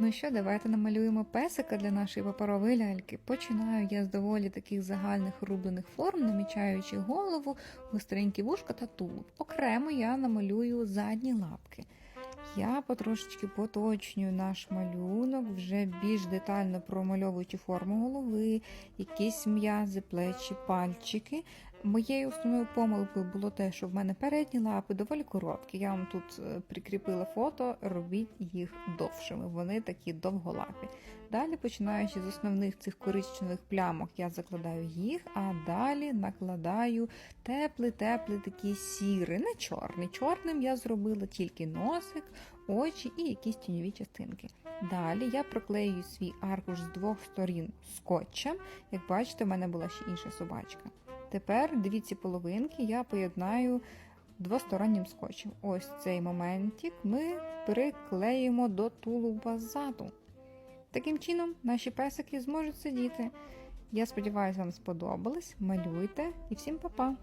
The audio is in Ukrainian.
Ну що, давайте намалюємо песика для нашої паперової ляльки. Починаю я з доволі таких загальних рублених форм, намічаючи голову, гостренькі вушка та тулуб. Окремо я намалюю задні лапки. Я потрошечки поточнюю наш малюнок, вже більш детально промальовуючи форму голови, якісь м'язи, плечі, пальчики. Моєю основною помилкою було те, що в мене передні лапи доволі короткі. Я вам тут е, прикріпила фото, робіть їх довшими. Вони такі довголапі. Далі, починаючи з основних цих коричневих плямок, я закладаю їх, а далі накладаю теплий, теплий такий сірий, не чорний. Чорним я зробила тільки носик, очі і якісь тіньові частинки. Далі я проклею свій аркуш з двох сторін скотчем. Як бачите, в мене була ще інша собачка. Тепер дві ці половинки я поєднаю двостороннім скотчем. Ось цей моментик ми приклеїмо до тулуба ззаду. Таким чином наші песики зможуть сидіти. Я сподіваюся, вам сподобалось. Малюйте і всім па-па!